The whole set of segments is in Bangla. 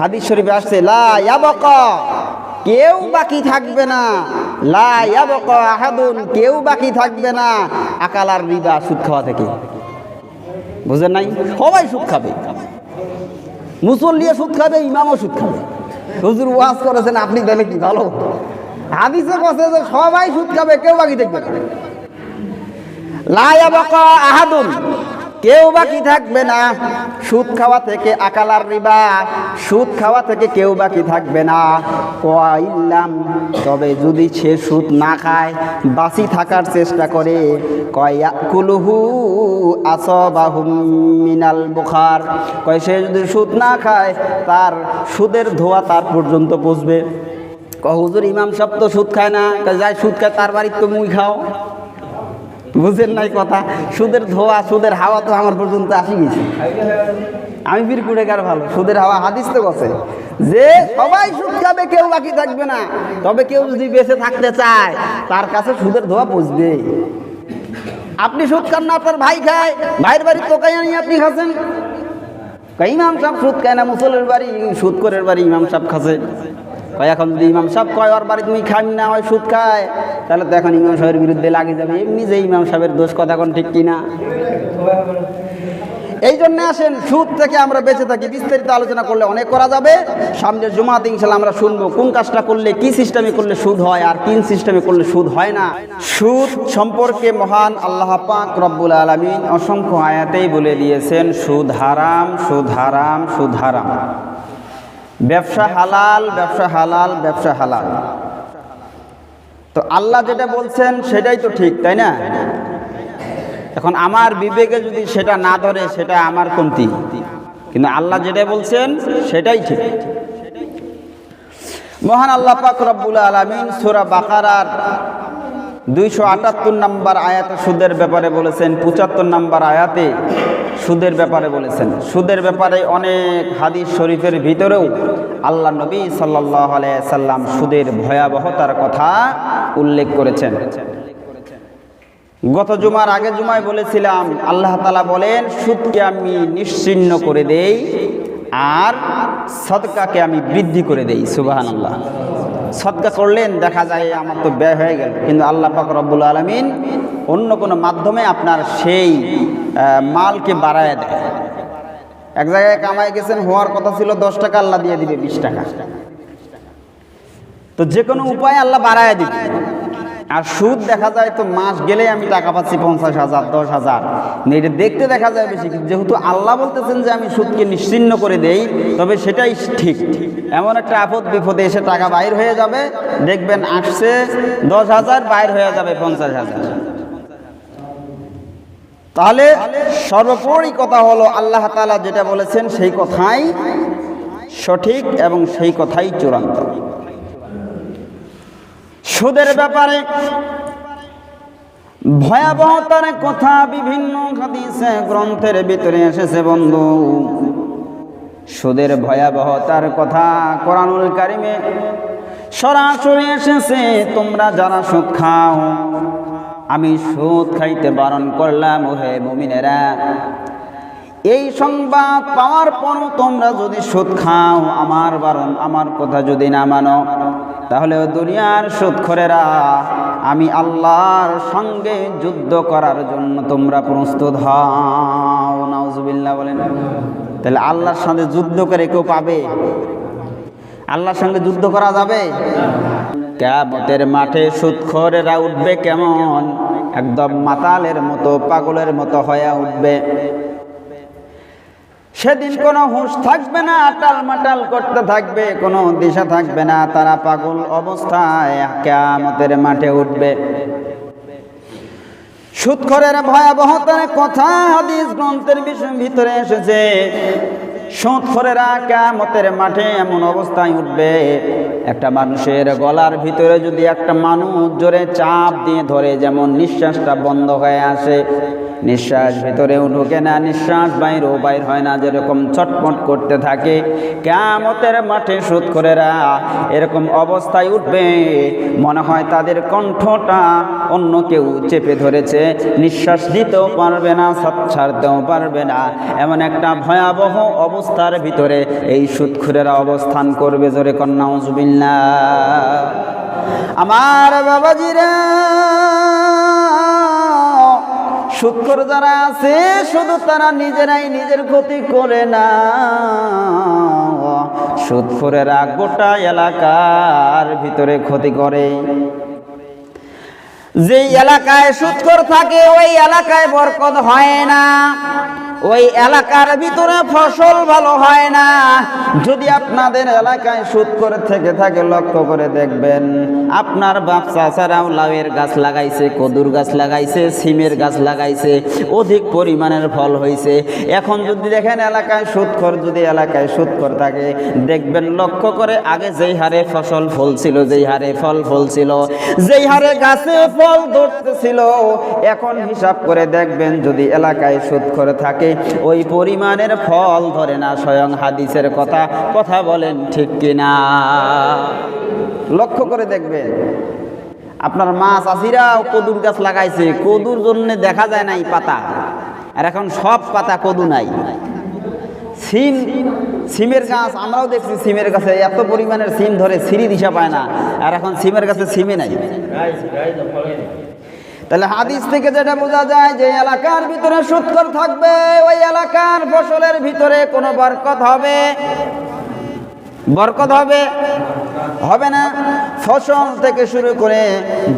হাদিস শরীফে আসছে, লা কেউ বাকি থাকবে না। লা আহাদুন কেউ বাকি থাকবে না। আকালার রিবা সুদ খাওয়া থেকে। বুঝেন নাই? সবাই সুদ খাবে। মুসল্লিও সুদ খাবে, ইমামও সুদ খাবে। হুজুর ওয়াজ করেছেন, আপনি তাহলে কি ভালো? হাদিসে কথা যে সবাই সুদ খাবে, কেউ বাকি থাকবে না। বাকা আহাদুন কেউ বাকি থাকবে না। সুদ খাওয়া থেকে আকালার রিবা। সুদ খাওয়া থেকে কেউ বাকি থাকবে না। কইলাম তবে যদি সে সুদ না খায় বাসি থাকার চেষ্টা করে। কয়া কুলুহু মিনাল বুখার। কয় সে যদি সুদ না খায়, তার সুদের ধোয়া তার পর্যন্ত পৌঁছবে ক হুজুর ইমাম সব তো সুদ খায় না। কয় যাই সুদ খায়, তার বাড়িতে তো মুই খাও। বুঝেন নাই কথা? সুদের ধোয়া, সুদের হাওয়া তো আমার পর্যন্ত আসি গেছে। আমি ফির কুড়ে কার ভালো, সুদের হাওয়া হাদিস তো গছে যে সবাই সুদ খাবে, কেউ বাকি থাকবে না। তবে কেউ যদি বেঁচে থাকতে চায়, তার কাছে সুদের ধোয়া বুঝবে আপনি সুদ খান না, আপনার ভাই খায়, ভাইয়ের বাড়ি তোকাই আনি আপনি খাচ্ছেন? ইমাম সাহেব সুদ খায় না মুসলের বাড়ি সুদ করের বাড়ি ইমাম সাহেব খাচ্ছে। কয়, এখন যদি ইমাম সাহেব কয়, ওর বাড়ি তুমি খাবি না হয় সুদ খায়, তাহলে তো এখন ইমাম সাহেবের বিরুদ্ধে লাগে যাবে। এমনি যে ইমাম সাহেবের দোষ কথা কোন ঠিক কিনা? এই জন্য আসেন, সুদ থেকে আমরা বেঁচে থাকি। বিস্তারিত আলোচনা করলে অনেক করা যাবে। সামনের জমাতে ইনশাল্লাহ আমরা শুনব, কোন কাজটা করলে, কি সিস্টেমে করলে সুদ হয়, আর কোন সিস্টেমে করলে সুদ হয় না। সুদ সম্পর্কে মহান আল্লাহ পাক রব্বুল আলমিন অসংখ্য আয়াতেই বলে দিয়েছেন, সুদ হারাম সুদ হারাম সুদ হারাম। ব্যবসা হালাল ব্যবসা হালাল ব্যবসা হালাল। তো আল্লাহ যেটা বলছেন সেটাই তো ঠিক, তাই না? এখন আমার বিবেকে যদি সেটা না ধরে, সেটা আমার কমতি। কিন্তু আল্লাহ যেটা বলছেন সেটাই ঠিক। মহান আল্লাহ পাক রব্বুল আলমিন সুরা বাকারার দুইশো আটাত্তর নম্বর আয়াতে সুদের ব্যাপারে বলেছেন, পঁচাত্তর নম্বর আয়াতে সুদের ব্যাপারে বলেছেন। সুদের ব্যাপারে অনেক হাদিস শরীফের ভিতরেও আল্লাহ নবী সাল্লাহ সাল্লাম সুদের ভয়াবহতার কথা উল্লেখ করেছেন। গত জুমার আগে জুমায় বলেছিলাম, আল্লাহ তালা বলেন, সুদকে আমি নিশ্চিন্ন করে দেই আর সদকাকে আমি বৃদ্ধি করে দেই সুবাহান আল্লাহ সদকা করলেন, দেখা যায় আমার তো ব্যয় হয়ে গেল। কিন্তু আল্লাহ পাক রব্বুল আলমিন অন্য কোনো মাধ্যমে আপনার সেই মালকে বাড়ায় দেয়। এক জায়গায় কামাই গেছেন, হওয়ার কথা ছিল দশ টাকা, আল্লাহ দিয়ে দিবে বিশ টাকা। তো যে কোনো উপায়ে আল্লাহ বাড়ায় দিবে। আর সুদ দেখা যায় তো মাস গেলে আমি টাকা পাচ্ছি পঞ্চাশ হাজার, দশ হাজার। এটা দেখতে দেখা যায় বেশি যেহেতু আল্লাহ বলতেছেন যে আমি সুদকে নিশ্চিন্ন করে দেই, তবে সেটাই ঠিক। এমন একটা আপদ বিপদে এসে টাকা বাইর হয়ে যাবে, দেখবেন আসছে দশ হাজার, বাইর হয়ে যাবে পঞ্চাশ হাজার। তাহলে সর্বোপরি কথা হলো আল্লাহ তাআলা যেটা বলেছেন সেই কথাই সঠিক এবং সেই কথাই চূড়ান্ত। সুদের ব্যাপারে ভয়াবহতার কথা বিভিন্ন গ্রন্থের ভিতরে এসেছে বন্ধু। সুদের ভয়াবহতার কথা কোরআনুল কারিমে সরাসরি এসেছে, তোমরা যারা সুদ খাও আমি সুদ খাইতে বারণ করলাম, ওহে মুমিনেরা। এই সংবাদ পাওয়ার পরও তোমরা যদি সুদ খাও, আমার বারণ, আমার কথা যদি না মানো, তাহলে দুনিয়ার সুদখোরেরা, আমি আল্লাহর সঙ্গে যুদ্ধ করার জন্য তোমরা প্রস্তুত হও। নাউজুবিল্লাহ বলেন। তাহলে আল্লাহর সঙ্গে যুদ্ধ করে কেউ পাবে? আল্লাহর সঙ্গে যুদ্ধ করা যাবে? কেমতের মাঠে সুৎখরেরা উঠবে কেমন? একদম মাতালের মতো, পাগলের মতো হয়ে উঠবে। সেদিন কোনো হুঁশ থাকবে না আটাল মাটাল করতে থাকবে, কোনো দিশা থাকবে না, তারা পাগল অবস্থায় কেয়ামতের মাঠে উঠবে। সুৎখরের ভয়াবহতার কথা হাদিস গ্রন্থের বিষয় ভিতরে এসেছে। সুৎখরেরা মতের মাঠে এমন অবস্থায় উঠবে। একটা মানুষের গলার ভিতরে যদি একটা মানুষ জোরে চাপ দিয়ে ধরে, যেমন নিঃশ্বাসটা বন্ধ হয়ে আসে নিঃশ্বাস ভিতরেও ঢোকে না, নিঃশ্বাস বাইরেও বাইর হয় না, যেরকম ছটপট করতে থাকে কেমতের মাঠে সুদ করেরা এরকম অবস্থায় উঠবে। মনে হয় তাদের কণ্ঠটা অন্য কেউ চেপে ধরেছে, নিঃশ্বাস দিতেও পারবে না ছাড়তেও পারবে না। এমন একটা ভয়াবহ অবস্থার ভিতরে এই সুদখুরেরা অবস্থান করবে, জোরে কন্যা আমার বাবাজিরা সুৎখর যারা আছে, শুধু তারা নিজেরাই নিজের ক্ষতি করে না। সুৎখরেরা গোটা এলাকার ভিতরে ক্ষতি করে। যে এলাকায় সুৎকর থাকে, ওই এলাকায় বরকত হয় না। ওই এলাকার ভিতরে ফসল ভালো হয় না। যদি আপনাদের এলাকায় সুদ করে থেকে থাকে, লক্ষ্য করে দেখবেন, আপনার বাপ চাচারাও লাউয়ের গাছ লাগাইছে, কদুর গাছ লাগাইছে, সিমের গাছ লাগাইছে, অধিক পরিমাণের ফল হয়েছে এখন যদি দেখেন এলাকায় সুদখর, যদি এলাকায় সুদখর থাকে, দেখবেন লক্ষ্য করে আগে যেই হারে ফসল ফলছিল, যেই হারে ফল ফলছিল, যেই হারে গাছে ফল ধরতেছিল, এখন হিসাব করে দেখবেন যদি এলাকায় সুদখর থাকে ওই পরিমাণের ফল ধরে না স্বয়ং হাদিসের কথা কথা বলেন ঠিক কিনা? লক্ষ্য করে দেখবেন, আপনার মাছ আসিরাও কদুর গাছ লাগাইছে, কদুর জন্য দেখা যায় নাই পাতা। আর এখন সব পাতা কদু নাই। সিম, সিমের গাছ, আমরাও দেখছি সিমের গাছে এত পরিমাণের সিম ধরে সিঁড়ি দিশা পায় না। আর এখন সিমের গাছে সিমে নাই। তাহলে হাদিস থেকে যেটা বোঝা যায় যে এলাকার ভিতরে সুৎকর থাকবে, ওই এলাকার ফসলের ভিতরে কোনো বরকত হবে। বরকত হবে? হবে না। ফসল থেকে শুরু করে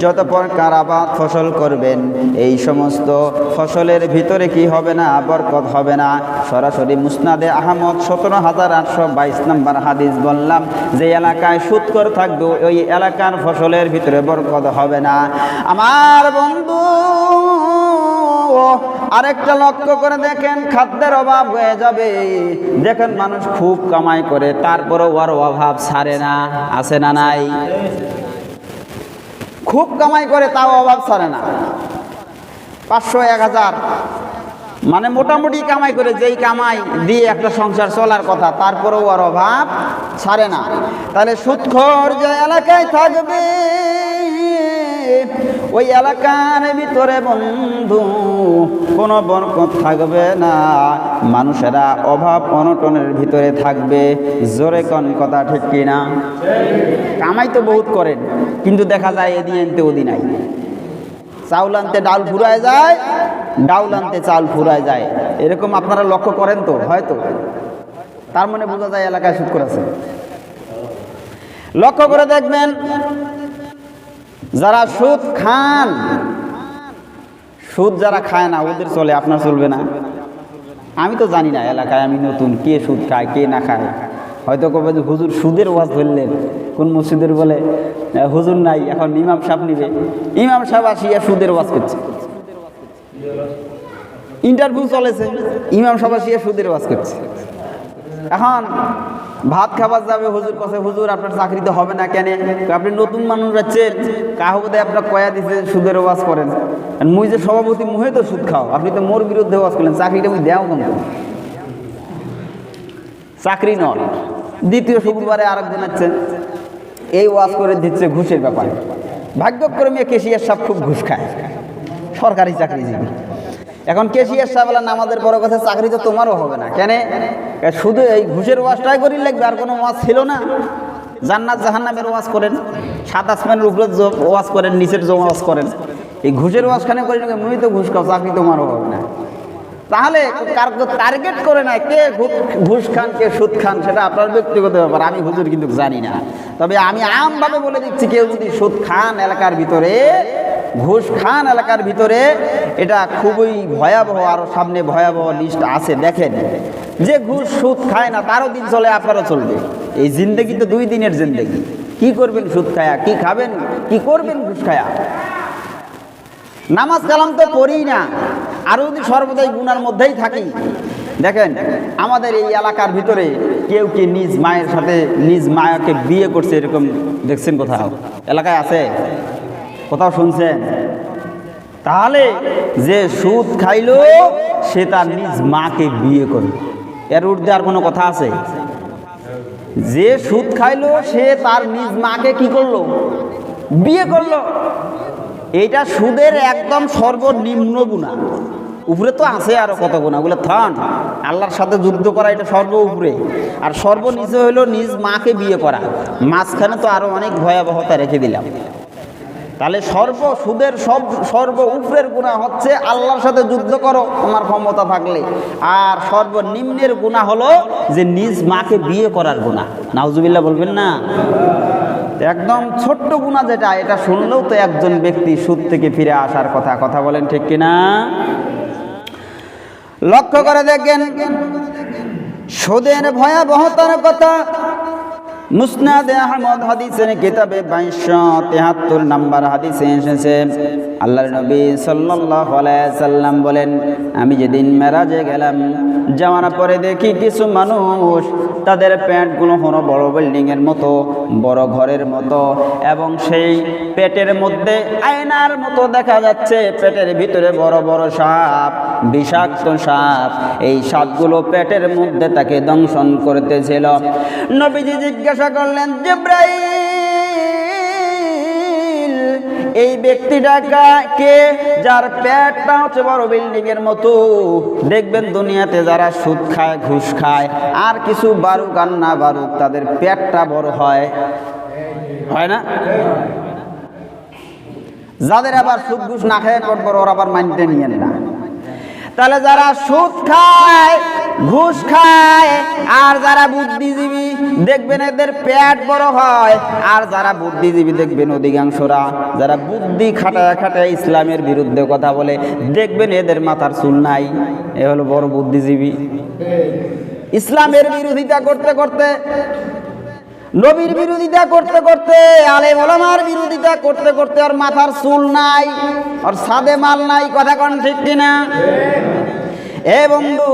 যত প্রকার আবাদ ফসল করবেন, এই সমস্ত ফসলের ভিতরে কি হবে না, বরকত হবে না। সরাসরি মুসনাদে আহমদ সতেরো হাজার আটশো বাইশ নম্বর হাদিস বললাম, যে এলাকায় সুৎকর থাকবে, ওই এলাকার ফসলের ভিতরে বরকত হবে না। আমার বন্ধু আরেকটা লক্ষ্য করে দেখেন খাদ্যের অভাব হয়ে যাবে। দেখেন মানুষ খুব কামাই করে, তারপরেও আর অভাব ছাড়ে না, আছে না নাই? খুব কামাই করে, তাও অভাব ছাড়ে না। পাঁচশো এক হাজার। মানে মোটামুটি কামাই করে, যেই কামাই দিয়ে একটা সংসার চলার কথা, তারপরেও আর অভাব ছাড়ে না। তাহলে সুৎখর যে এলাকায় থাকবে ওই এলাকার ভিতরে বন্ধু, কোনো বরকত থাকবে না। মানুষেরা অভাব অনটনের ভিতরে থাকবে। জোরে কন কথা ঠিক কিনা? কামাই তো বহুত করেন, কিন্তু দেখা যায় এদিন আনতে ওদিন নাই। চাউল আনতে ডাল ফুরায় যায়, ডাউল আনতে চাল ফুরায় যায়। এরকম আপনারা লক্ষ্য করেন তো, হয়তো। তার মানে বোঝা যায় এলাকায় সুদ করেছে লক্ষ্য করে দেখবেন যারা সুদ খান, সুদ যারা খায় না, ওদের চলে, আপনার চলবে না। আমি তো জানি না এলাকায় আমি নতুন, কে সুদ খায়, কে না খায়। হয়তো কবে যে হুজুর সুদের ওয়াজ ধরলেন, কোন মসজিদের বলে হুজুর নাই, এখন ইমাম সাহেব নিবে। ইমাম সাহেব আসিয়া সুদের ওয়াজ করছে। ইন্টারভিউ চলেছে, ইমাম সাহেব আসিয়া সুদের ওয়াজ করছে। এখন ভাত খাবার যাবে, হুজুর কাছে হুজুর আপনার চাকরিতে হবে না কেন? আপনি নতুন মানুষ আছেন কাহবদে আপনার কয়া দিছে, সুদের ওয়াজ করেন। মুই যে সভাপতি, মুহে তো সুদ খাও। আপনি তো মোর বিরুদ্ধে ওয়াজ করলেন, চাকরিটা মুই দেও কিন্তু চাকরি নন। দ্বিতীয় শুক্রবারে আরেকদিন আছেন এই ওয়াজ করে দিচ্ছে ঘুষের ব্যাপারে। ভাগ্যক্রমে কেশিয়ার সাহেব খুব ঘুষ খায়। সরকারি চাকরিজীবী। এখন কেশিয়ার সাহেব নামাজের বড় কথা, চাকরি তো তোমারও হবে না। কেন? শুধু এই ঘুষের ওয়াজটাই করি লাগবে, আর কোনো ওয়াজ ছিল না। জান্নাত জাহান্নামের ওয়াজ করেন, সাত আসমানের উপরে ওয়াজ করেন, নিচের ওয়াজ করেন। এই ঘুষের ওয়াজখানে করি মুই তো ঘুষ খাও, চাকরি তোমারও হবে না। তাহলে কার টার্গেট করে না কে ঘুষ খান, কে সুদ খান, সেটা আপনার ব্যক্তিগত ব্যাপার, আমি হুজুর কিন্তু জানি না। তবে আমি আমভাবে বলে দিচ্ছি, কেউ যদি সুদ খান এলাকার ভিতরে, ঘুষ খান এলাকার ভিতরে, এটা খুবই ভয়াবহ আরও সামনে ভয়াবহ লিস্ট আছে, দেখেন। যে ঘুষ সুদ খায় না, তারও দিন চলে, আপনারও চলবে। এই জিন্দেগি তো দুই দিনের জিন্দেগি। কি করবেন সুদ খায়া? কি খাবেন? কি করবেন ঘুষ খায়া? নামাজ কালাম তো পড়ি না। আরও যদি সর্বদাই গুনার মধ্যেই থাকি, দেখেন, আমাদের এই এলাকার ভিতরে কেউ কি নিজ মায়ের সাথে নিজ মায়াকে বিয়ে করছে এরকম দেখছেন কোথাও? এলাকায় আছে? কোথাও শুনছেন? তাহলে যে সুদ খাইলো, সে তার নিজ মাকে বিয়ে করবে এর ঊর্ধ্বে আর কোনো কথা আছে? যে সুদ খাইলো, সে তার নিজ মাকে কি করল? বিয়ে করল। এইটা সুদের একদম সর্বনিম্ন গুণা। উপরে তো আছে আরও কত গুণা? ওগুলো থান, আল্লাহর সাথে যুদ্ধ করা এটা সর্ব উপরে। আর সর্বনিচে হলো নিজ মাকে বিয়ে করা। মাঝখানে তো আরও অনেক ভয়াবহতা রেখে দিলাম। তাহলে সর্ব সুদের সব, সর্ব উপরের গুণা হচ্ছে আল্লাহর সাথে যুদ্ধ করো, তোমার ক্ষমতা থাকলে। আর সর্বনিম্নের গুণা হলো যে নিজ মাকে বিয়ে করার গুণা। নাউজুবিল্লাহ বলবেন না। একদম ছোট্ট গুণা যেটা, এটা শুনলেও তো একজন ব্যক্তি সুদ থেকে ফিরে আসার কথা কথা বলেন ঠিক কিনা? লক্ষ্য করে দেখেন, সুদের ভয়াবহতার কথা মুসনাদে আহমদ হাদিসের কিতাবে বাইশশো তেহাত্তর নাম্বার হাদিসে এসেছে। আল্লাহর নবী আলাইহি সাল্লাম বলেন, আমি যেদিন মেরাজে গেলাম যাওয়ার পরে দেখি কিছু মানুষ, তাদের প্যান্টগুলো হলো বড় বিল্ডিংয়ের মতো, বড় ঘরের মতো, এবং সেই পেটের মধ্যে আয়নার মতো দেখা যাচ্ছে, পেটের ভিতরে বড় বড় সাপ, বিষাক্ত সাপ। এই সাপগুলো পেটের মধ্যে তাকে দংশন করতেছিল। নবীজি জিজ্ঞাসা করলেন, জিব্রাইল! এই ব্যক্তিটাকে কে? যার পেটটা হচ্ছে বড় বিল্ডিং এর মতো। দেখবেন দুনিয়াতে যারা সুদ খায়, ঘুষ খায়, আর কিছু বারুক আর না বারুক, তাদের পেটটা বড় হয়। হয় না? যাদের আবার সুদ, ঘুষ না খায় পর বড়, ওরা আবার মাইন্ডে নিয়েন না। তাহলে যারা সুদ খায়, ঘুষ খায়, আর যারা বুদ্ধিজীবী, দেখবেন এদের পেট বড় হয়। আর যারা বুদ্ধিজীবী, দেখবেন অধিকাংশরা যারা বুদ্ধি খাটায় খাটায় ইসলামের বিরুদ্ধে কথা বলে, দেখবেন এদের মাথার চুল নাই। এ হলো বড় বুদ্ধিজীবী। ইসলামের বিরোধিতা করতে করতে নবীর বিরোধিতা করতে করতে, আলেম ওলামার বিরোধিতা করতে করতে আর মাথার চুল নাই, আর সাদে মাল নাই, কথা কন ঠিক কিনা? এ বন্ধু,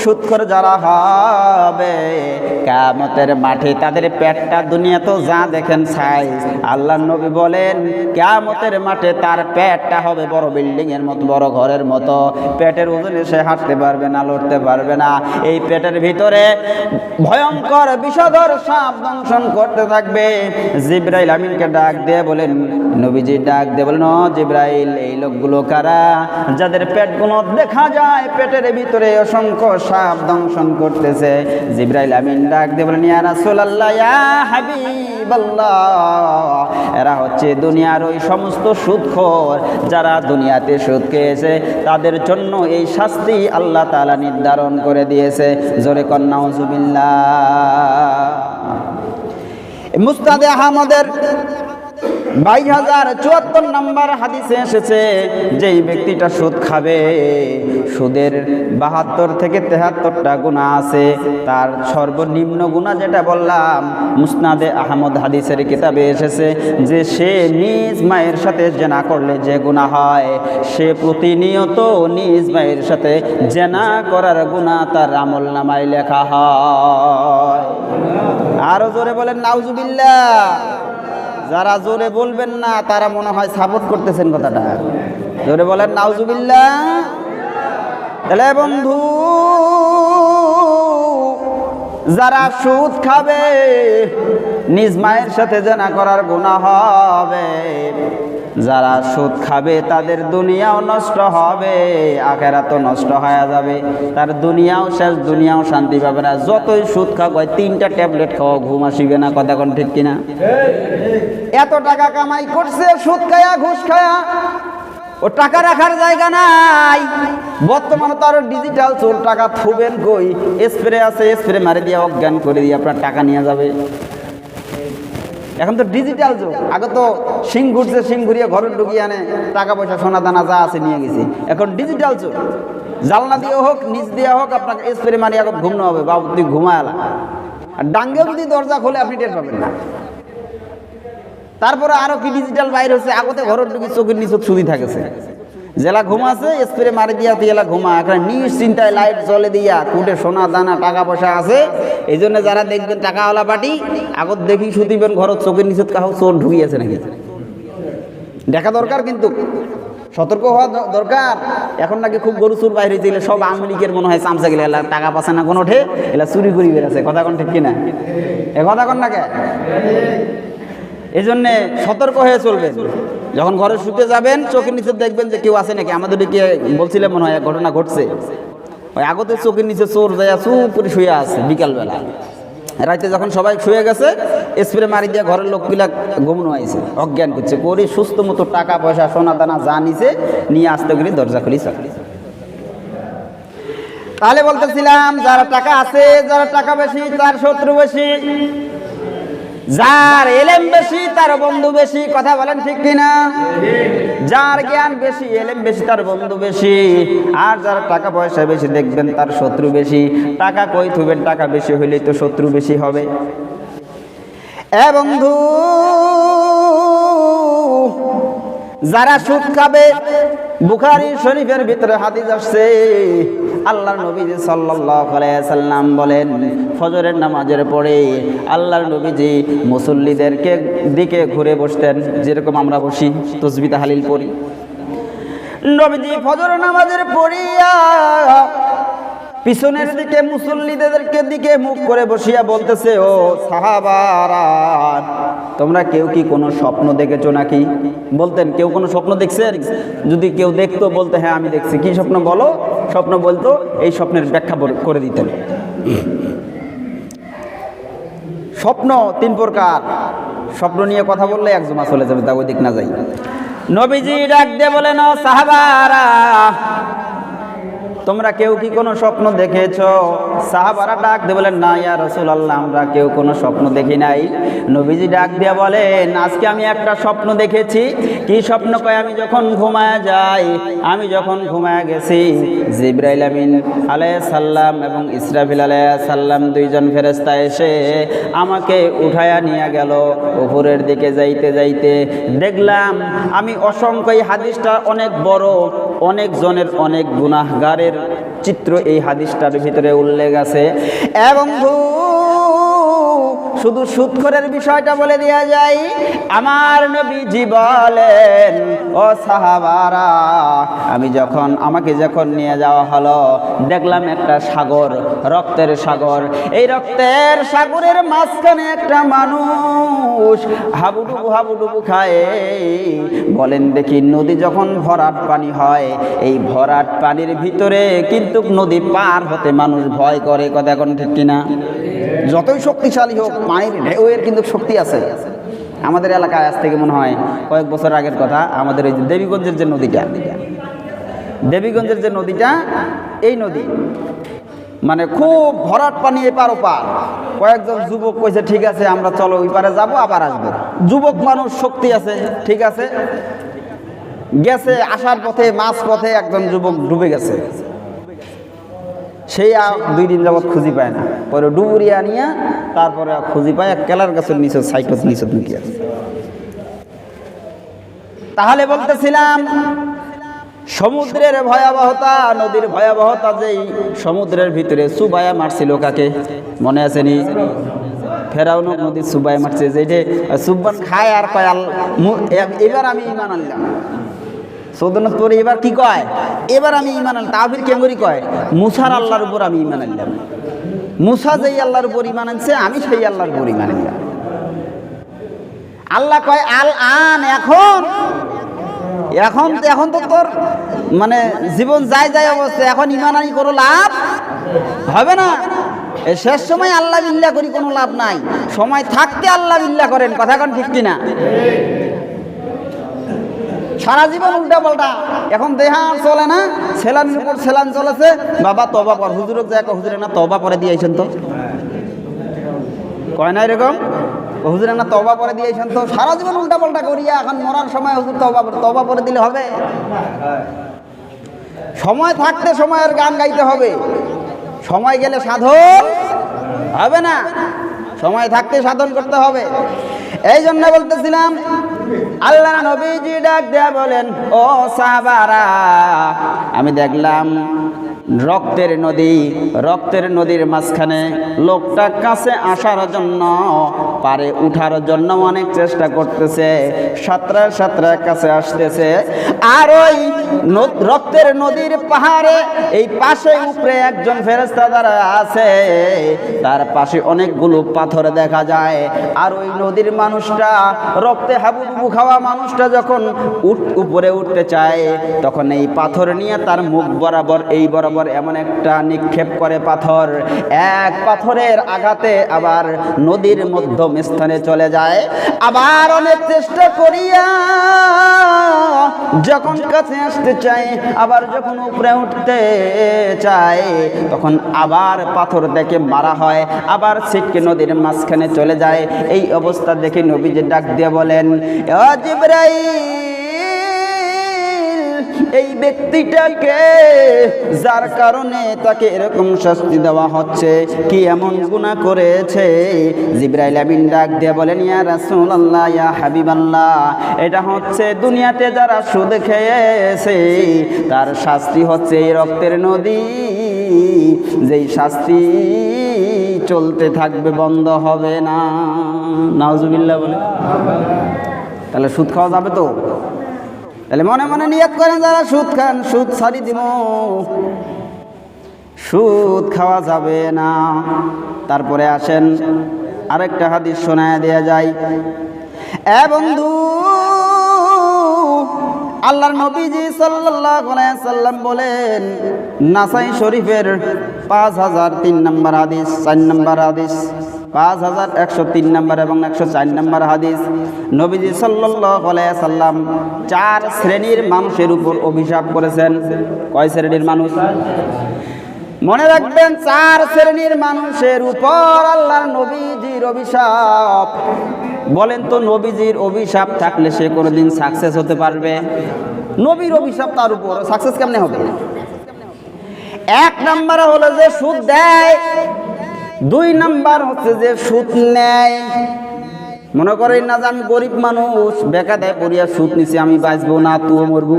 সুৎখর যারা হবে কামতের মাঠে তাদের পেটটা দুনিয়া তো যা দেখেন সাইজ আল্লাহ নবী বলেন কামতের মাঠে তার পেটটা হবে বড় বিল্ডিং এর মতো, বড় ঘরের মতো। পেটের ওজনে সে হাঁটতে পারবে না, লড়তে পারবে না। এই পেটের ভিতরে ভয়ঙ্কর বিষধর সাপ দংশন করতে থাকবে। জিব্রাইল আমিনকে ডাক দিয়ে বলেন, নবীজি ডাক দিয়ে বলেন, ও জিব্রাইল, এই লোকগুলো কারা? যাদের পেটগুলো দেখা যায় পেটের ভিতরে অসংখ্য সাপ দংশন করতেছে। জিব্রাইল আমিন ডাক হাবিবাল্লাহ। এরা হচ্ছে দুনিয়ার ওই সমস্ত সুদখোর যারা দুনিয়াতে সুদ খেয়েছে। তাদের জন্য এই শাস্তি আল্লাহ তাআলা নির্ধারণ করে দিয়েছে। জোরে কন্যা মুস্তাদে আহমদের বাইশ হাজার চুয়াত্তর নম্বর হাদিসে এসেছে, যেই ব্যক্তিটা সুদ খাবে, সুদের বাহাত্তর থেকে তেহাত্তরটা গুণা আছে, তার সর্বনিম্ন গুণা যেটা বললাম, মুসনাদে আহমদ হাদিসের কিতাবে এসেছে যে সে নিজ মায়ের সাথে জেনা করলে যে গুণা হয়, সে প্রতিনিয়ত নিজ মায়ের সাথে জেনা করার গুণা তার আমল নামায় লেখা হয়। আরও জোরে বলেন, নাউজুবিল্লাহ। যারা জোরে বলবেন না, তারা মনে হয় সাপোর্ট করতেছেন কথাটা। জোরে বলেন নাউজুবিল্লা তাহলে বন্ধু, যারা সুদ খাবে, নিজ মায়ের সাথে জানা করার গুণা হবে। যারা সুদ খাবে, তাদের দুনিয়াও নষ্ট হবে আখেরা তো নষ্ট হয়ে যাবে। তার দুনিয়াও শেষ, দুনিয়াও শান্তি পাবে না। যতই সুদ খাও হয় তিনটা ট্যাবলেট খাওয়া ঘুম আসিবে না, কথা কোন ঠিক কিনা? এত টাকা কামাই করছে, সুদ খায়া, ঘুষ খায়া। ও টাকা রাখার জায়গা নাই। বর্তমানে তো আরও ডিজিটাল চোর টাকা থুবেন কই? স্প্রে আছে, স্প্রে মারি দিয়ে অজ্ঞান করে দিয়ে আপনার টাকা নিয়ে যাবে। এখন তো ডিজিটাল যুগ। আগে তো সিং ঘুরছে সিং ঘুরিয়ে ঘরে ঢুকিয়ে আনে টাকা পয়সা সোনা দানা যা আছে নিয়ে গেছে। এখন ডিজিটাল যুগ। জালনা দিয়ে হোক, নিচ দিয়ে হোক, আপনাকে স্প্রে মারি এখন ঘুমনো হবে, বাবু, তুই ঘুমায় আলা। আর ডাঙ্গেও যদি দরজা খোলে, আপনি টের পাবেন না। তারপরে আরও কি ডিজিটাল বাইর হচ্ছে আগতে ঘরের ঢুকি চোখের নিচে ছুরি থাকেছে জেলা ঘুমাছে স্প্রে মারি দিয়া তুই এলা ঘুমা। এখন নিশ্চিন্তায় লাইট জ্বলে দিয়া কুটে সোনা দানা টাকা পয়সা আছে। এই জন্য যারা দেখবেন টাকাওয়ালা পার্টি, আগত দেখি শুধিবেন ঘরের চোখের নিচে কাহো চোর ঢুকিয়েছে নাকি? দেখা দরকার কিন্তু। সতর্ক হওয়া দরকার। এখন নাকি খুব গরু চুর বাইরে দিলে সব আওয়ামী লীগের মনে হয় চামচা গেলে এলা টাকা পাচ্ছে না কোনো ওঠে, এলা চুরি করি বেড়েছে। কথা কোন ঠিক কিনা? এ কথা কোন না কে? এই জন্যে সতর্ক হয়ে চলবেন। যখন ঘরে শুতে যাবেন, চোখের নিচে দেখবেন যে কেউ আছে নাকি। আমাদের দিকে বলছিলাম মনে হয় ঘটনা ঘটছে। ওই আগতে চোখের নিচে চোর যায় চুপ করে শুয়ে আছে বিকালবেলা। রাতে যখন সবাই শুয়ে গেছে, স্প্রে মারি দিয়ে ঘরের লোকগুলা ঘুমনো আইছে অজ্ঞান করছে। করে সুস্থ মতো টাকা পয়সা, সোনা দানা যা নিছে, নিয়ে আসতে গেলে দরজা খুলি চাকরি তাহলে বলতেছিলাম, যারা টাকা আছে, যারা টাকা বেশি, তার শত্রু বেশি। যার এলেম বেশি, তার বন্ধু বেশি, কথা বলেন ঠিক কিনা? যার জ্ঞান বেশি, এলেম বেশি, তার বন্ধু বেশি। আর যার টাকা পয়সা বেশি, দেখবেন তার শত্রু বেশি। টাকা কই থুবেন? টাকা বেশি হইলেই তো শত্রু বেশি হবে। এ বন্ধু, যারা সুদ খাবে বুখারী শরীফের ভিতরে হাদিস আসছে। আল্লাহর নবীজি সাল্লাল্লাহু আলাইহি সাল্লাম বলেন, ফজরের নামাজের পরে আল্লাহর নবীজি মুসল্লিদেরকে দিকে ঘুরে বসতেন, যেরকম আমরা বসি তসবি তাহলিল পড়ি। নবীজি ফজর নামাজের পড়িয়া পিছনের দিকে মুসল্লিদেরকে দিকে মুখ করে বসিয়া বলতেছে, ও সাহাবারা, তোমরা কেউ কি কোনো স্বপ্ন দেখেছ নাকি? বলতেন, কেউ কোনো স্বপ্ন দেখছেন যদি কেউ দেখতো, বলতে হ্যাঁ আমি দেখছি। কি স্বপ্ন বলো? স্বপ্ন বলতো, এই স্বপ্নের ব্যাখ্যা করে দিতেন। স্বপ্ন তিন প্রকার। স্বপ্ন নিয়ে কথা বললে এক জমা চলে যাবে, তা ওই দিক না যাই। নবীজি ডাক দিয়ে বলেন, "ও সাহাবারা তোমরা কেউ কি কোনো স্বপ্ন দেখেছ? সাহাবারা ডাক দিয়ে বলেন, না ইয়া রসুল আল্লাহ আমরা কেউ কোনো স্বপ্ন দেখি নাই। নবীজি ডাক দিয়ে বলেন, আজকে আমি একটা স্বপ্ন দেখেছি। কি স্বপ্ন? কয়, আমি যখন ঘুমায় যাই, আমি যখন ঘুমায় গেছি, জিব্রাইল আমিন আলাইহিস সাল্লাম এবং ইসরাফিল আলাইহিস সাল্লাম দুইজন ফেরেশতা এসে আমাকে উঠায়া নিয়ে গেল। উপরের দিকে যাইতে যাইতে দেখলাম, আমি অসংখ্য এই হাদিসটা অনেক বড়। অনেক জনের অনেক গুনাহগারের চিত্র এই হাদিসটার ভিতরে উল্লেখ আছে। এবং শুধু সুৎখরের বিষয়টা বলে দেওয়া যায়। আমার নবীজি বলেন, ও সাহাবারা, আমি যখন, আমাকে যখন নিয়ে যাওয়া হলো, দেখলাম একটা সাগর, রক্তের সাগর। এই রক্তের সাগরের মাঝখানে একটা মানুষ হাবুডুবু হাবুডুবু খায়। বলেন দেখি নদী যখন ভরাট পানি হয়, এই ভরাট পানির ভিতরে কিন্তু নদী পার হতে মানুষ ভয় করে। কথা এখন ঠিক কিনা? যতই শক্তিশালী হোক পানির ঢেউয়ের কিন্তু শক্তি আছে। আমাদের এলাকায় আজ থেকে মনে হয় কয়েক বছর আগের কথা, আমাদের এই দেবীগঞ্জের যে নদীটা, দেবীগঞ্জের যে নদীটা, এই নদী মানে খুব ভরাট পানি এপার ওপার। কয়েকজন যুবক কইছে, ঠিক আছে, আমরা চলো, ওই পারে যাব, আবার আসব। যুবক মানুষ শক্তি আছে, ঠিক আছে। গেছে, আসার পথে মাছ পথে একজন যুবক ডুবে গেছে। সেই দুই দিন যাবৎ খুঁজি পায় না। পরে ডুবুরিয়া নিয়ে তারপরে খুঁজি পায় কেলার গাছের নিচে সাইকেল নিচে ঢুকি আছে তাহলে বলতেছিলাম, সমুদ্রের ভয়াবহতা, নদীর ভয়াবহতা যেই সমুদ্রের ভিতরে সুবায়া মারছিল কাকে? মনে আছে নি? ফেরাউন নদীর সুবায়া মারছে যে সুব্বান খায় আর এ- এবার আমি ইমান আনলাম। সৌদনত পরে এবার কি কয়? এবার আমি ইমান আনলাম। তাহির কেমরি কয়? মুসার আল্লাহর উপর আমি ইমান আনলাম। মুসা যেই আল্লাহর উপর ইমান আনছে, আমি সেই আল্লাহর উপর ইমান আনলাম। আল্লাহ কয়, আল আন, এখন? এখন এখন তো তোর মানে জীবন যায় যায় অবস্থা। এখন ইমান আনি কোনো লাভ হবে না। শেষ সময় আল্লাহ বিল্লাহ করি কোনো লাভ নাই। সময় থাকতে আল্লাহ বিল্লাহ করেন। কথা কোন ঠিক কিনা? সারা জীবন উল্টা পাল্টা। এখন দেহা আর চলে না, সেলানের উপর সেলান চলেছে। বাবা তবা পর হুজুরক যায় হুজুরে না তবা পরে দিয়েছেন তো। কয় না এরকম? হুজুরে না তবা পরে দিয়েছেন তো। সারা জীবন উল্টা পাল্টা করিয়া এখন মরার সময় হুজুর তবা তবা পরে দিলে হবে। সময় থাকতে সময়ের গান গাইতে হবে। সময় গেলে সাধন হবে না। সময় থাকতে সাধন করতে হবে। এই জন্য বলতেছিলাম আল্লাহ নবীজি ডাক দেয়া বলেন ও সাহাবারা আমি দেখলাম রক্তের নদী, রক্তের নদীর মাঝখানে লোকটা কাছে আসার জন্য, পারে উঠার জন্য অনেক চেষ্টা করতেছে, সাঁতরা সাঁতরা কাছে আসতেছে। আর ওই রক্তের নদীর পাহাড়ে, এই পাশে উপরে একজন ফেরেস্তা দ্বারা আছে। তার পাশে অনেকগুলো পাথর দেখা যায়। আর ওই নদীর মানুষটা, রক্তে হাবুডুবু খাওয়া মানুষটা যখন উপরে উঠতে চায়, তখন এই পাথর নিয়ে তার মুখ বরাবর, এই বরাবর এমন একটা নিক্ষেপ করে পাথর। এক পাথরের আঘাতে আবার নদীর মধ্যম স্থানে চলে যায়। আবার অনেক চেষ্টা করিয়া যখন কাছে আসতে চাই আবার যখন উপরে উঠতে চায় তখন আবার পাথর দেখে মারা হয় আবার ছিটকে নদীর মাঝখানে চলে যায়। এই অবস্থা দেখে নবীজি ডাক দিয়ে বলেন "ও জিবরাইল, এই ব্যক্তিটাকে, যার কারণে তাকে এরকম শাস্তি দেওয়া হচ্ছে, কি এমন গুনাহ করেছে? জিব্রাইল আমিন ডাক দিয়ে বলেন, ইয়া রাসূলুল্লাহ, ইয়া হাবিবাল্লাহ, এটা হচ্ছে দুনিয়াতে যারা সুদ খেয়েছে, তার শাস্তি হচ্ছে এই রক্তের নদী। যেই শাস্তি চলতে থাকবে বন্ধ হবে না। নাউজুবিল্লাহ বলে। তাহলে সুদ খাওয়া যাবে তো? তাহলে মনে মনে নিয়ত করেন যারা সুদ খান, সুদ ছাড়ি দিব। সুদ খাওয়া যাবে না। তারপরে আসেন, আরেকটা হাদিস শোনায় দেয়া যায়, এ বন্ধু আল্লাহর নবীজি সাল্লাম বলেন, নাসাই শরীফের পাঁচ হাজার তিন নম্বর হাদিস, চার নম্বর হাদিস, পাঁচ হাজার একশো তিন নম্বর এবং একশো চার নম্বর হাদিস। নবীজি সাল্লাম চার শ্রেণির মানুষের উপর অভিশাপ করেছেন। কয় শ্রেণির মানুষ? মনে রাখবেন চার শ্রেণির মানুষের উপর আল্লাহর নবীজির অভিশাপ। বলেন তো নবীজির অভিশাপ থাকলে সে কোনোদিন সাকসেস হতে পারবে? নবীর অভিশাপ তার উপর সাকসেস কেমনে হবে? এক নাম্বার হলো যে সুদ দেয়, দুই নাম্বার হচ্ছে যে সুদ নেয়। মনে করেন না যে আমি গরিব মানুষ বেকা দেয় পড়িয়া সুদ নিছি আমি বাঁচবো না, তুও মরবো।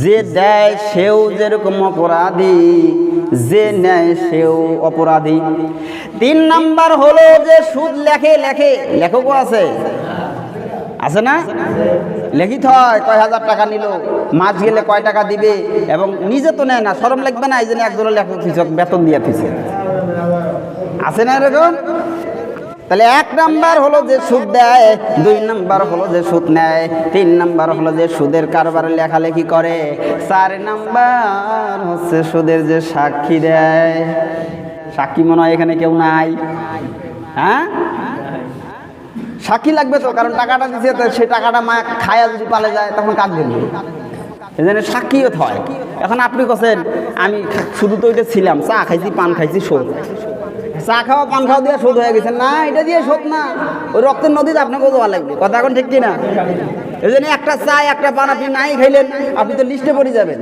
যে দেয় সেও যেরকম অপরাধী, যে নেয় সেও অপরাধী। তিন নাম্বার হলো যে সুদ লেখে লেখে। লেখকও আছে। আছে না? লেখিত হয়, কয় হাজার টাকা নিল মাছ গেলে কয় টাকা দিবে, এবং নিজে তো নেয় না সরম লাগবে না, এই জন্য একজনের লেখক, কৃষক বেতন দিয়ে দিছে। আছে না এরকম? তাহলে এক নাম্বার হলো যে সুদ দেয়, দুই নাম্বার হলো যে সুদ নেয়, তিন নাম্বার হলো যে সুদের কারবার লেখালেখি করে, চার নাম্বার হচ্ছে সুদের যে সাক্ষী দেয়। সাক্ষী মনে হয় এখানে কেউ নাই। হ্যাঁ? সাক্ষী লাগবে তো, কারণ টাকাটা দিছে তো, সেই টাকাটা মা খায়া যদি পালে যায়, তখন কাজ দেবে? জন্য সাক্ষীও হয়। এখন আপনি কছেন, আমি শুধু তো ওইটা ছিলাম, চা খাইছি, পান খাইছি শোধ চা খাওয়া, পান খাওয়া দিয়ে শোধ হয়ে গেছে। না, এটা দিয়ে শোধ না। ওই রক্তের নদীতে আপনাকেও দেওয়া লাগবে। কথা এখন ঠিক কিনা? এই জন্য একটা চা একটা পান, আপনি নাই খাইলেন, আপনি তো লিস্টে পড়ে যাবেন।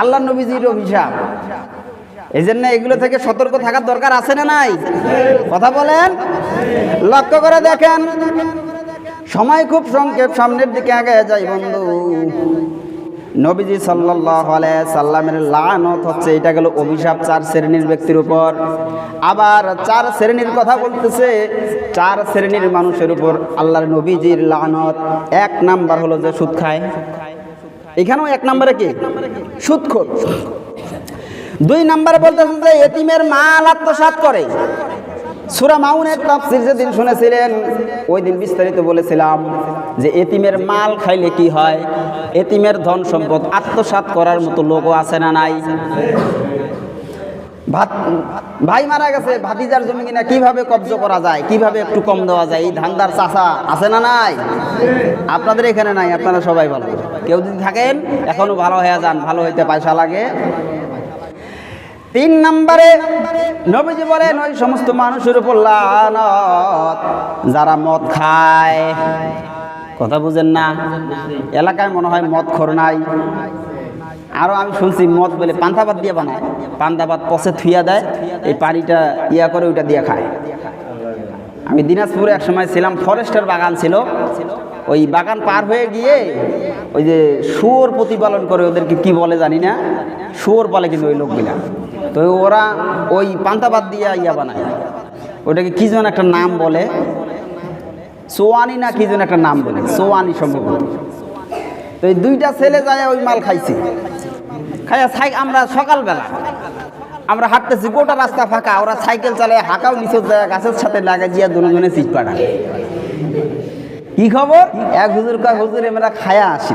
আল্লাহ নবীজির অভিশাপ। এই জন্য এগুলো থেকে সতর্ক থাকার দরকার আছে না নাই? কথা বলেন। লক্ষ্য করে দেখেন। সময় খুব সংক্ষেপ, সামনের দিকে আগে যাই বন্ধু। নবীজি সাল্লাহ সাল্লামের লানত হচ্ছে, এটা গেল অভিশাপ চার শ্রেণির ব্যক্তির উপর। আবার চার শ্রেণির কথা বলতেছে, চার শ্রেণির মানুষের উপর আল্লাহর নবীজির লানত। এক নাম্বার হলো যে সুদ খায়। এখানেও এক নম্বরে কি? সুদখোর। দুই নম্বরে বলতেছে যে এতিমের মাল আত্মসাৎ করে। সুরা মাউনের তাফসির যেদিন শুনেছিলেন ওই দিন বিস্তারিত বলেছিলাম যে এতিমের মাল খাইলে কি হয়? এতিমের ধন সম্পদ আত্মসাৎ করার মতো লোকও আছে না নাই? ভাত, ভাই মারা গেছে, ভাতিজার জমি কিনা কীভাবে কব্জ করা যায়? কীভাবে একটু কম দেওয়া যায়? এই ধান্দার চাষা আছে না নাই? আপনাদের এখানে নাই, আপনারা সবাই ভালো। কেউ যদি থাকেন, এখনও ভালো হয়ে যান, ভালো হইতে পয়সা লাগে। তিন নম্বরে নবীজি বলেন, ওই সমস্ত মানুষের উপর লানত, যারা মদ খায়। কথা বুঝেন না? এলাকায় মনে হয় মদ খর নাই। আরও আমি শুনছি, মদ বলে পান্তাবাদ দিয়ে বানায়। পান্তাবাদ পচে থুইয়া দেয়, এই পানিটা ইয়া করে ওইটা দিয়ে খায়। আমি দিনাজপুরে এক সময় ছিলাম, ফরেস্টের বাগান ছিল। ওই বাগান পার হয়ে গিয়ে ওই যে শুয়োর প্রতিপালন করে ওদেরকে কি বলে জানি না? শুয়োর পালে কিন্তু ওই লোকগুলা। তো ওরা ওই পান্তাবাদ দিয়ে ইয়া বানায়। ওটাকে কি যেন একটা নাম বলে? সোয়ানি না কি যেন একটা নাম বলে? সোয়ানি সম্ভবত। তো এই দুইটা ছেলে যায় ওই মাল খাইছি। খাইয়া সাই আমরা সকালবেলা, আমরা হাঁটতেছি, গোটা রাস্তা ফাঁকা, ওরা সাইকেল চালায় হাঁকাও নিচে যায় গাছের সাথে লাগা গিয়া দুজনে সিট পাঠা কি খবর? এক হুজুর কয়, হুজুর, আমরা খায়া আসি।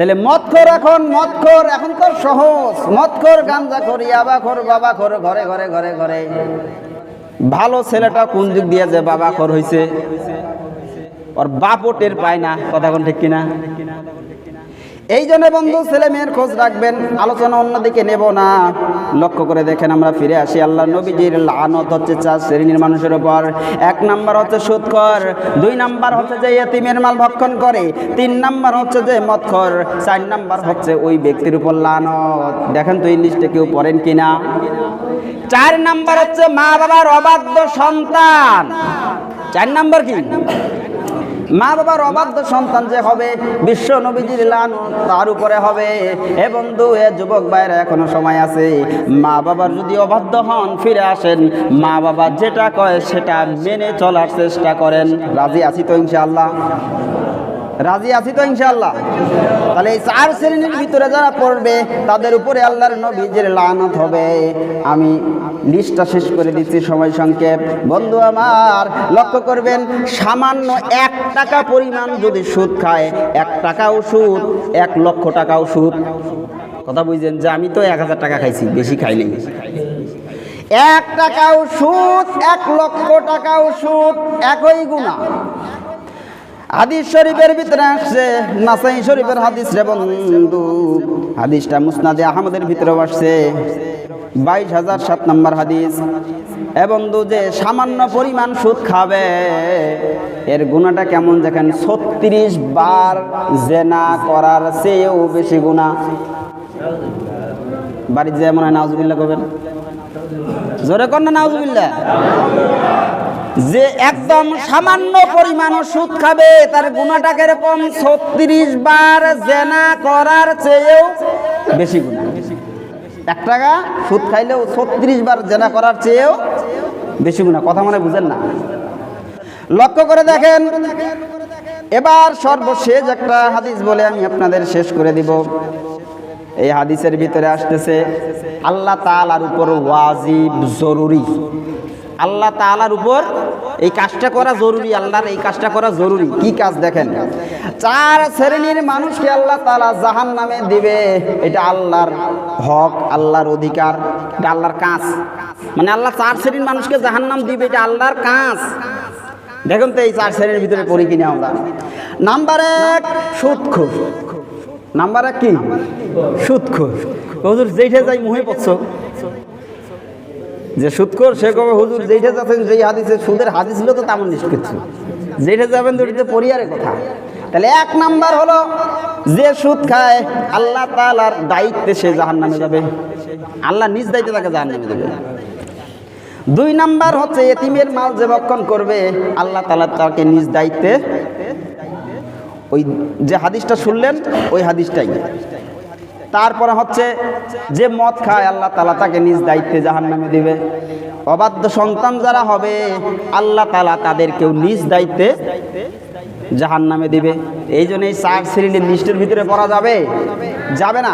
তাহলে মদখোর এখন, মদখোর, এখনকার সহজ। মদখোর গাঞ্জা খোর ইয়াবা খোর, বাবা খোর, ঘরে ঘরে ঘরে ঘরে। ভালো ছেলেটা কোন যুগ দিয়ে যে বাবা কর হইছে? ওর বাপও টের পায় না, কথা কোন ঠিক কিনা? এই জন্য বন্ধু ছেলে মেয়ের খোঁজ রাখবেন, আলোচনা অন্যদিকে নেব না। লক্ষ্য করে দেখেন আমরা ফিরে আসি, আল্লাহ নবীজির লানত হচ্ছে চার শ্রেণির মানুষের ওপর এক নাম্বার হচ্ছে সুদকর দুই নাম্বার হচ্ছে যে এতিমের মাল ভক্ষণ করে, তিন নাম্বার হচ্ছে যে মদখর চার নাম্বার হচ্ছে ওই ব্যক্তির উপর লানত। দেখেন তো এই লিস্টে কেউ পড়েন কিনা? চার নাম্বার হচ্ছে মা বাবার অবাধ্য সন্তান। চার নাম্বার কি? মা বাবার অবাধ্য সন্তান যে হবে, বিশ্ব নবীজির লান তার উপরে হবে। এ বন্ধু, এ যুবক ভাইরা এখনও সময় আছে। মা বাবার যদি অবাধ্য হন, ফিরে আসেন। মা বাবা যেটা কয়, সেটা মেনে চলার চেষ্টা করেন। রাজি আছি তো ইনশাআল্লাহ? রাজি আছি তো ইনশাল্লাহ তাহলে এই চার শ্রেণির ভিতরে যারা পড়বে, তাদের উপরে আল্লাহর নবীজির লানত হবে। আমি লিস্টটা শেষ করে দিচ্ছি সময় সংক্ষেপ। বন্ধু আমার, লক্ষ্য করবেন, সামান্য এক টাকা পরিমাণ যদি সুদ খায়, এক টাকাও সুদ এক লক্ষ টাকাও সুদ কথা বুঝছেন যে আমি তো এক হাজার টাকা খাইছি, বেশি খাইনি এক টাকাও সুদ এক লক্ষ টাকাও সুদ একই গুণা হাদিস শরীফের ভিতরে আসছে, নাসাই শরীফের হাদিস রে বন্ধু। হাদিসটা মুসনাদে আহমদের ভিতরেও আসছে। বাইশ হাজার সাত নম্বর হাদিস, এ বন্ধু যে সামান্য পরিমাণ সুদ খাবে, এর গুণাটা কেমন দেখেন? ছত্রিশ বার জেনা করার চেয়েও বেশি গুণা। বাড়িতে যেমন হয় নাউজুবিল্লা করবেন জোরে কর না নাউজুবিল্লা যে একদম সামান্য পরিমাণ সুদ খাবে, তার গুণাটা কীরকম ছত্রিশ বার জেনা করার চেয়েও বেশি গুণা। এক টাকা সুদ খাইলেও ছত্রিশ বার জেনা করার চেয়েও বেশি গুণা। কথা মানে বুঝেন না? লক্ষ্য করে দেখেন, এবার সর্বশেষ একটা হাদিস বলে আমি আপনাদের শেষ করে দিব। এই হাদিসের ভিতরে আসতেছে, আল্লাহ তালার উপর ওয়াজিব জরুরি। আল্লাহ তালার উপর এই কাজটা করা জরুরি, আল্লাহর এই কাজটা করা জরুরি। কি কাজ দেখেন? চার শ্রেণির মানুষকে আল্লাহ তালা জাহান নামে দিবে। এটা আল্লাহর হক, আল্লাহর অধিকার, এটা আল্লাহর কাজ। মানে আল্লাহ চার শ্রেণির মানুষকে জাহান নাম দিবে, এটা আল্লাহর কাজ। দেখুন তো এই চার শ্রেণির ভিতরে পড়ি কিনা আমরা। নাম্বার এক সুৎখোর নাম্বার এক কি? সুৎখোর হুজুর যেইটা যাই মুহে পড়ছ। যে সুৎখোর, সে কবে হুজুর যেইটা যাচ্ছেন, যেই হাদিসে, সুদের হাদিস হলো তো তেমন নিষ্কৃত যেইটা যাবেন দুটিতে পরিয়ারের কথা। তাহলে এক নাম্বার হলো, যে সুদ খায়, আল্লাহ তালার দায়িত্বে সে জাহান নামে যাবে। আল্লাহ নিজ দায়িত্বে তাকে জাহান নামে দেবে। দুই নাম্বার হচ্ছে, এতিমের মাল যে ভক্ষণ করবে, আল্লাহ তালা তাকে নিজ দায়িত্বে ওই যে হাদিসটা শুনলেন, ওই হাদিসটাই। তারপরে হচ্ছে যে মদ খায়, আল্লাহ তালা তাকে নিজ দায়িত্বে জাহান নামে দিবে। অবাধ্য সন্তান যারা হবে, আল্লাহ তালা তাদেরকেও নিজ দায়িত্বে জাহান নামে দিবে। এই জন্য এই চার শ্রেণির লিস্টের ভিতরে পড়া যাবে? যাবে না?